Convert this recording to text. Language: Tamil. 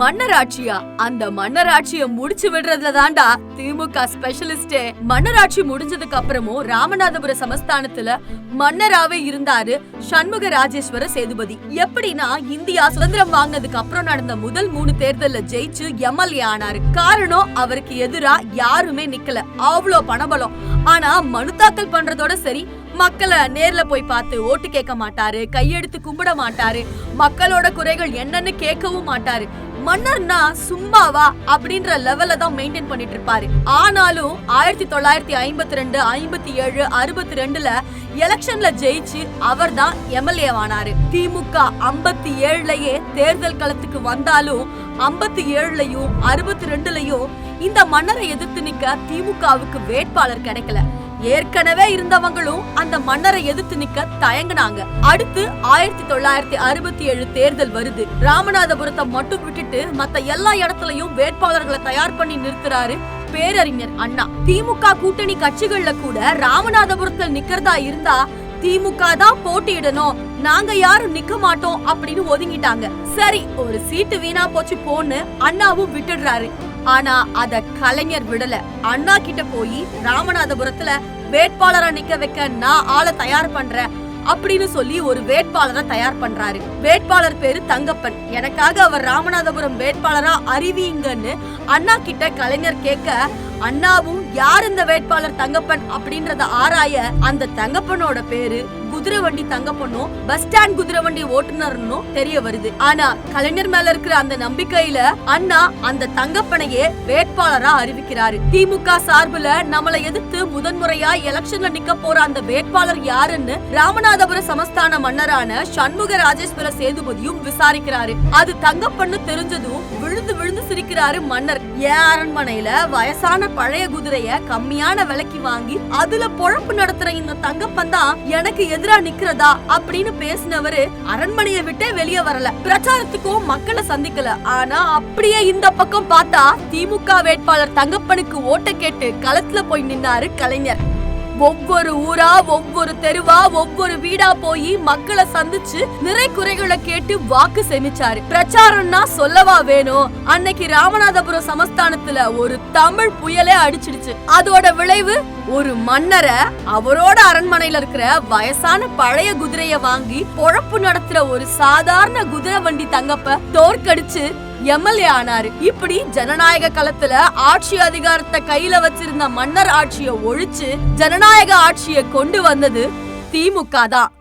மன்னராட்சியா? அந்த மன்னராட்சிய முடிச்சு விடுறதுல தான்டா திமுக ஸ்பெஷலிஸ்டே மன்னராட்சி முடிஞ்சதுக்கு அப்புறமும் ராமநாதபுர சமஸ்தானத்துல மன்னராவே இருந்தாரு சண்முக ராஜேஸ்வர சேதுபதி. எப்படின்னா இந்தியா சுதந்திரம் வாங்கினதுக்கு அப்புறம் நடந்த முதல் மூணு தேர்தல்ல ஜெயிச்சு எம்எல்ஏ ஆனாரு. காரணம் அவருக்கு எதிரா யாருமே நிக்கல. அவ்வளோ பணபலம். ஆனா மனு தாக்கல் பண்றதோட சரி மக்களை நேர்ல போய் பார்த்து ஓட்டு கேட்க மாட்டாரு கையெடுத்து கும்பிட மாட்டாரு மக்களோட குறைகள் என்னன்னு கேட்கவும் மாட்டாரு. மன்னர்னா சும்மாவா அப்படின்ற லெவல்ல தான் மெயின்டைன் பண்ணிட்டு இருப்பாரு. ஆனாலும் ஆயிரத்தி தொள்ளாயிரத்தி ஐம்பத்தி ரெண்டு ஐம்பத்தி ஏழு அறுபத்தி ரெண்டுல எலெக்ஷன்ல ஜெயிச்சு அவர் தான் எம்எல்ஏ ஆனாரு திமுக ஐம்பத்தி ஏழுலயே தேர்தல் களத்துக்கு வந்தாலும் ஐம்பத்தி ஏழுலயும் அறுபத்தி ரெண்டுலயும் இந்த மன்னரை எதிர்த்து நிக்க திமுகவுக்கு வேட்பாளர் கிடைக்கல. ஏற்கனவே இருந்தவங்களும் அந்த மன்னரை எதிர்த்து நிக்க தயங்குனாங்க. அடுத்து ஆயிரத்தி தொள்ளாயிரத்தி அறுபத்தி ஏழு தேர்தல் வருது. ராமநாதபுரத்தை மட்டும் விட்டுட்டு மத்த எல்லா இடத்துலயும் வேட்பாளர்களை தயார் பண்ணி நிறுத்துறாரு பேரறிஞர் அண்ணா. திமுக கூட்டணி கட்சிகள்ல கூட ராமநாதபுரத்தில் நிக்கிறதா இருந்தா திமுக தான் போட்டியிடணும். நாங்க யாரும் நிக்க மாட்டோம் அப்படின்னு ஒதுங்கிட்டாங்க. சரி ஒரு சீட்டு வீணா போச்சு போன்னு அண்ணாவும் விட்டுடுறாரு. ஆனா அத கலைஞர் விடல. அண்ணா கிட்ட போய் ராமநாதபுரத்துல வேட்பாளரா நிக்க வைக்க நான் ஆளை தயார் பண்றேன் அப்படின்னு சொல்லி ஒரு வேட்பாளரை தயார் பண்றாரு. வேட்பாளர் பேரு தங்கப்பன். எனக்காக அவர் ராமநாதபுரம் வேட்பாளரா அறிவிங்கன்னு அண்ணா கிட்ட கலைஞர் கேட்க அண்ணாவும் யார் இந்த வேட்பாளர் தங்கப்பன்? அப்படின்றத ஆராய அந்த தங்கப்பனோட பேரு குதிரை வண்டி தங்கப்பனும் பஸ் ஸ்டாண்ட் குதிரை வண்டி ஓட்டுநர்னும் தெரிய வருது. ஆனா கலைஞர் மேல இருக்கிற அந்த நம்பிக்கையில அண்ணா அந்த தங்கப்பனையே வேட்பாளரா அறிவிக்கிறாரு. திமுக சார்புல நம்மளை எதிர்த்து முதன்முறையா எலெக்ஷன்ல நிக்க போற அந்த வேட்பாளர் யாருன்னு ராமநாதபுர சமஸ்தான மன்னரான சண்முக ராஜேஸ்வர சேதுபதியும் விசாரிக்கிறாரு. அது தங்கப்பண்ணு தெரிஞ்சதும் விழுந்து சிரிக்கிறாரு மன்னர். ஏன் அரண்மனையில வயசான பழைய குதிரைய கம்மியான விலைக்கு வாங்கி அதுல பொழப்பு நடத்துற இந்த தங்கப்பன் தான் எனக்கு எதிரா நிக்கிறதா அப்படின்னு பேசினவரு அரண்மனையை விட்டே வெளியே வரல. பிரச்சாரத்துக்கும் மக்களை சந்திக்கல. ஆனா அப்படியே இந்த பக்கம் பார்த்தா திமுக வேட்பாளர் தங்கப்பனுக்கு ஓட்ட கேட்டு களத்துல போய் நின்னாரு கலைஞர். ஒவ்வொரு ஊரா ஒவ்வொரு தெருவா ஒவ்வொரு வீடா போய் மக்களை சந்திச்சு நிறை குறைகளை கேட்டு வாக்கு சேமிச்சாரு. பிரச்சாரம்னா சொல்லவா வேணும்? அன்னைக்கு ராமநாதபுரம் சமஸ்தானத்துல ஒரு தமிழ் புயலே அடிச்சிடுச்சு. அதோட விளைவு ஒரு மன்னரை அவரோட அரண்மனையில இருக்கிற வயசான பழைய குதிரைய வாங்கி பொழப்பு நடத்துற ஒரு சாதாரண குதிரை வண்டி தங்கப்ப தோற்கடிச்சு எம்எல்ஏ ஆனாரு. இப்படி ஜனநாயக களத்துல ஆட்சி அதிகாரத்தை கையில வச்சிருந்த மன்னர் ஆட்சியை ஒழிச்சு ஜனநாயக ஆட்சியை கொண்டு வந்தது திமுக தான்.